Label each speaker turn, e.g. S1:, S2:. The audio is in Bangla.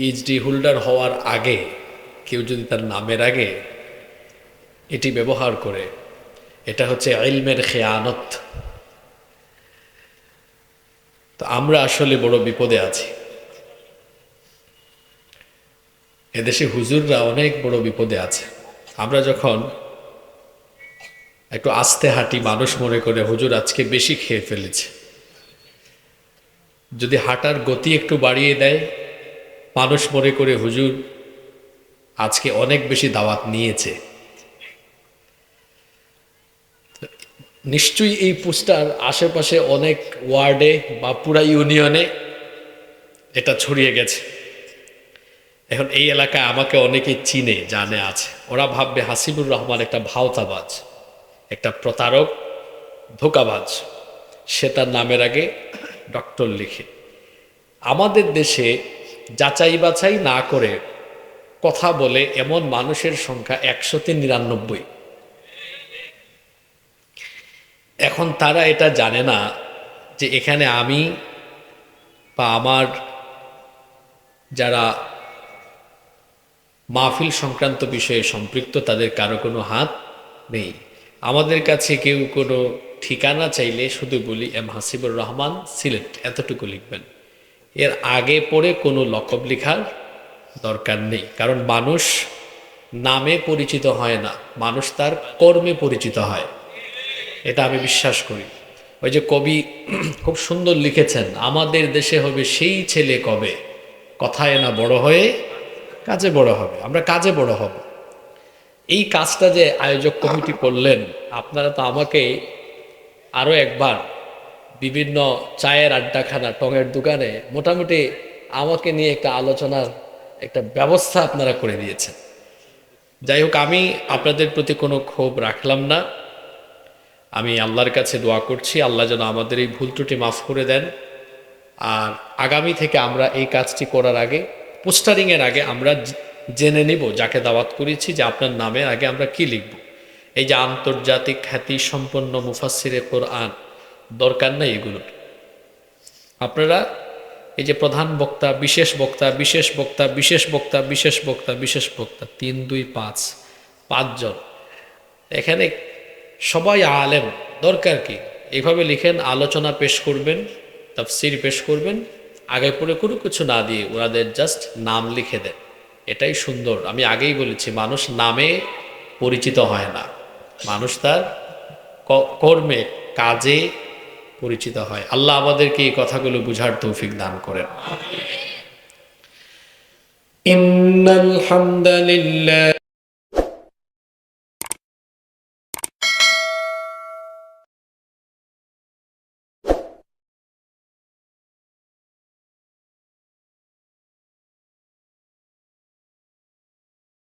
S1: পিএইচডি হোল্ডার হওয়ার আগে, কেউ যদি তার নামের আগে এটি ব্যবহার করে, এটা হচ্ছে ইলমের খেয়ানত। তো আমরা আসলে বড় বিপদে আছি। এদেশে হুজুররা অনেক বড় বিপদে আছে। আমরা যখন একটু আস্তে হাঁটি মানুষ মনে করে, হুজুর আজকে বেশি খেয়ে ফেলেছে। যদি হাঁটার গতি একটু বাড়িয়ে দেয় মানুষ মনে করে হুজুর আজকে অনেক বেশি দাওয়াত নিয়েছে। নিশ্চয়ই এই পোস্টার আশেপাশে অনেক ওয়ার্ডে বা পুরা ইউনিয়নে এটা ছড়িয়ে গেছে। এখন এই এলাকায় আমাকে অনেকে চিনে, জানে, আছে। ওরা ভাববে হাসিবুর রহমান একটা ভাওতাবাজ, একটা প্রতারক, ধোকাবাজ। সে তার নামের আগে ডক্টর লিখে। আমাদের দেশে যাচাই বাছাই না করে কথা বলে এমন মানুষের সংখ্যা একশোতে নিরানব্বই। এখন তারা এটা জানে না যে এখানে আমি বা আমার যারা মাহফিল সংক্রান্ত বিষয়ে সম্পৃক্ত, তাদের কারও কোনো হাত নেই। আমাদের কাছে কেউ কোনো ঠিকানা চাইলে শুধু বলি, এম হাসিবুর রহমান সিলেট। এতটুকু লিখবেন। এর আগে পড়ে কোনো লকব লেখার দরকার নেই। কারণ মানুষ নামে পরিচিত হয় না, মানুষ তার কর্মে পরিচিত হয়। এটা আমি বিশ্বাস করি। ওই যে কবি খুব সুন্দর লিখেছেন, আমাদের দেশে হবে সেই ছেলে কবে? কথায় না বড় হয়ে কাজে বড় হবে। আমরা কাজে বড় হব। এই কাজটা যে আয়োজক কমিটি করলেন, আপনারা তো আমাকে আরও একবার বিভিন্ন চায়ের আড্ডাখানা, টঙের দোকানে মোটামুটি আমাকে নিয়ে একটা আলোচনার একটা ব্যবস্থা আপনারা করে দিয়েছেন। যাই হোক, আমি আপনাদের প্রতি কোনো ক্ষোভ রাখলাম না। আমি আল্লাহর কাছে দোয়া করছি, আল্লাহ যেন আমাদের এই ভুল ত্রুটি মাফ করে দেন। আর আগামী থেকে আমরা এই কাজটি করার আগে, পোস্টারিংয়ের আগে আমরা জেনে নিব, যাকে দাওয়াত করেছি যে আপনার নামে আগে আমরা কি লিখব। এই যে আন্তর্জাতিক খ্যাতি সম্পন্ন মুফাসিরে কোরআন দরকার নাই এগুলোর। আপনারা এই যে প্রধান বক্তা, বিশেষ বক্তা বিশেষ বক্তা বিশেষ বক্তা বিশেষ বক্তা বিশেষ বক্তা, তিন, দুই, পাঁচ, পাঁচজন। এখানে সবাই আলেম, দরকার কি? এইভাবে লিখেন, আলোচনা পেশ করবেন, তাফসির পেশ করবেন, আগে পরে কোনো কিছু না দিয়ে ওনাদের জাস্ট নাম লিখে দেন। এটাই সুন্দর। আমি আগেই বলেছি, মানুষ নামে পরিচিত হয় না। মানুষ তার কর্মে, কাজে পরিচিত হয়। আল্লাহ আমাদেরকে এই কথাগুলো বুঝার তৌফিক দান করেন।
S2: ইন্নাল হামদালিল্লাহ